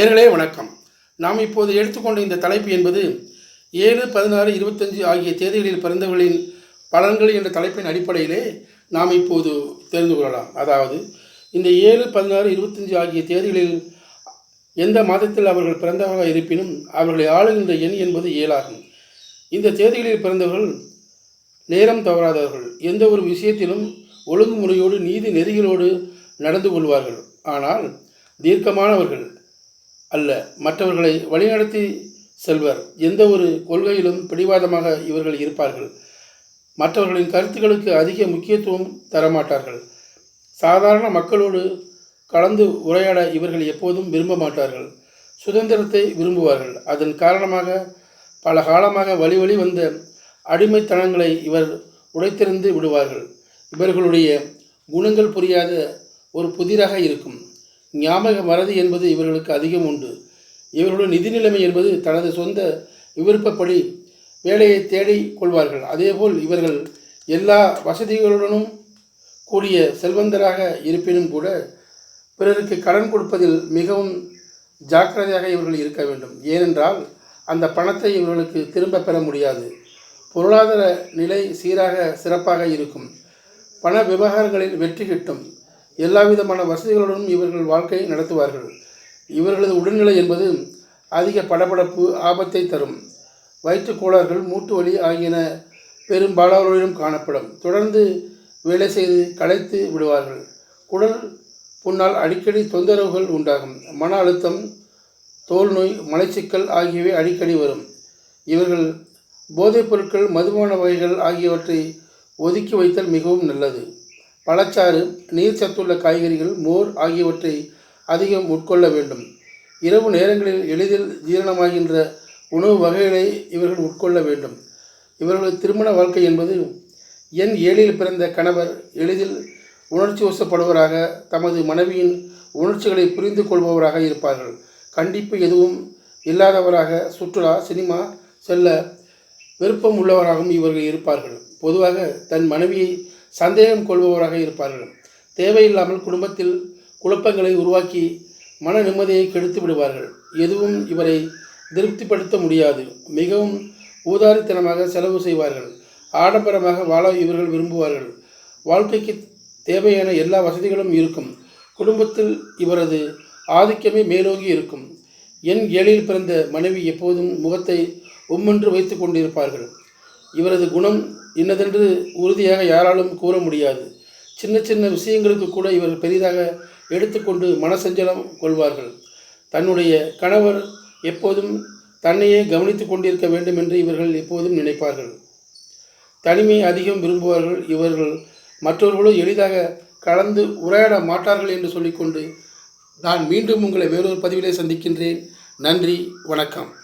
நேர்களே வணக்கம். நாம் இப்போது எடுத்துக்கொண்ட இந்த தலைப்பு என்பது ஏழு பதினாறு இருபத்தஞ்சு ஆகிய தேதிகளில் பிறந்தவர்களின் பலன்கள் என்ற தலைப்பின் அடிப்படையிலே நாம் இப்போது தெரிந்து கொள்ளலாம். அதாவது இந்த ஏழு பதினாறு இருபத்தஞ்சு ஆகிய தேதிகளில் எந்த மாதத்தில் அவர்கள் பிறந்தவராக இருப்பினும் அவர்களை ஆளுகின்ற எண் என்பது ஏழாகும். இந்த தேதிகளில் பிறந்தவர்கள் நேரம் தவறாதவர்கள். எந்த ஒரு விஷயத்திலும் ஒழுங்குமுறையோடு நீதி நெறிகளோடு நடந்து கொள்வார்கள். ஆனால் தீர்க்கமானவர்கள் அல்ல. மற்றவர்களை வழிநடத்தி செல்வர். எந்த ஒரு கொள்கையிலும் பிடிவாதமாக இவர்கள் இருப்பார்கள். மற்றவர்களின் கருத்துக்களுக்கு அதிக முக்கியத்துவம் தரமாட்டார்கள். சாதாரண மக்களோடு கலந்து உரையாட இவர்கள் எப்போதும் விரும்ப மாட்டார்கள். சுதந்திரத்தை விரும்புவார்கள். அதன் காரணமாக பல காலமாக வழி வழி வந்த அடிமைத்தனங்களை இவர் உடைத்திருந்து விடுவார்கள். இவர்களுடைய குணங்கள் புரியாத ஒரு புதிராக இருக்கும். ஞாபக மறதி என்பது இவர்களுக்கு அதிகம் உண்டு. இவர்களுடைய நிதி நிலைமை என்பது தனது சொந்த விருப்பப்படி வேலையை தேடி கொள்வார்கள். அதேபோல் இவர்கள் எல்லா வசதிகளுடனும் கூடிய செல்வந்தராக இருப்பினும் கூட பிறருக்கு கடன் கொடுப்பதில் மிகவும் ஜாக்கிரதையாக இவர்கள் இருக்க வேண்டும். ஏனென்றால் அந்த பணத்தை இவர்களுக்கு திரும்ப பெற முடியாது. பொருளாதார நிலை சீராக சிறப்பாக இருக்கும். பண விவகாரங்களில் வெற்றி கிட்டும். எல்லா விதமான வசதிகளுடனும் இவர்கள் வாழ்க்கை நடத்துவார்கள். இவர்களது உடல்நிலை என்பது அதிக படபடப்பு ஆபத்தை தரும். வயிற்றுக்கோளாறுகள் மூட்டு வலி ஆகியன பெரும்பாலானோரிடம் காணப்படும். தொடர்ந்து வேலை செய்து களைத்து விடுவார்கள். குடல் புண்ணால் அடிக்கடி தொந்தரவுகள் உண்டாகும். மன அழுத்தம் தோல் நோய் மலைச்சிக்கல் ஆகியவை அடிக்கடி வரும். இவர்கள் போதைப் பொருட்கள் மதுபான வகைகள் ஆகியவற்றை ஒதுக்கி வைத்தல் மிகவும் நல்லது. பழச்சாறு நீர் சத்துள்ள காய்கறிகள் மோர் ஆகியவற்றை அதிகம் உட்கொள்ள வேண்டும். இரவு நேரங்களில் எளிதில் ஜீரணமாகின்ற உணவு வகைகளை இவர்கள் உட்கொள்ள வேண்டும். இவர்களது திருமண வாழ்க்கை என்பது எண் ஏழில் பிறந்த கணவர் எளிதில் உணர்ச்சி வசப்படுவராக தமது மனைவியின் உணர்ச்சிகளை புரிந்து கொள்பவராக இருப்பார்கள். கண்டிப்பு எதுவும் இல்லாதவராக சுற்றுலா சினிமா செல்ல விருப்பம் உள்ளவராகவும் இவர்கள் இருப்பார்கள். பொதுவாக தன் மனைவியை சந்தேகம் கொள்பவராக இருப்பார்கள். தேவையில்லாமல் குடும்பத்தில் குழப்பங்களை உருவாக்கி மன நிம்மதியை கெடுத்து விடுவார்கள். எதுவும் இவரை திருப்திப்படுத்த முடியாது. மிகவும் ஊதாரித்தனமாக செலவு செய்வார்கள். ஆடம்பரமாக வாழ இவர்கள் விரும்புவார்கள். வாழ்க்கைக்கு தேவையான எல்லா வசதிகளும் இருக்கும். குடும்பத்தில் இவரது ஆதிக்கமே மேலோங்கி இருக்கும். என் ஏழில் பிறந்த மனைவி எப்போதும் முகத்தை உம்மென்று வைத்து கொண்டிருப்பார்கள். இவரது குணம் இன்னதென்று உறுதியாக யாராலும் கூற முடியாது. சின்ன சின்ன விஷயங்களுக்கு கூட இவர் பெரிதாக எடுத்துக்கொண்டு மனசஞ்சலம் கொள்வார்கள். தன்னுடைய கணவர் எப்போதும் தன்னையே கவனித்து கொண்டிருக்க வேண்டும் என்று இவர்கள் எப்போதும் நினைப்பார்கள். தனிமை அதிகம் விரும்புவார்கள். இவர்கள் மற்றவர்களோடு எளிதாக கலந்து உரையாட மாட்டார்கள் என்று சொல்லிக்கொண்டு நான் மீண்டும் உங்களை வேறொரு பதிவிலே சந்திக்கின்றேன். நன்றி வணக்கம்.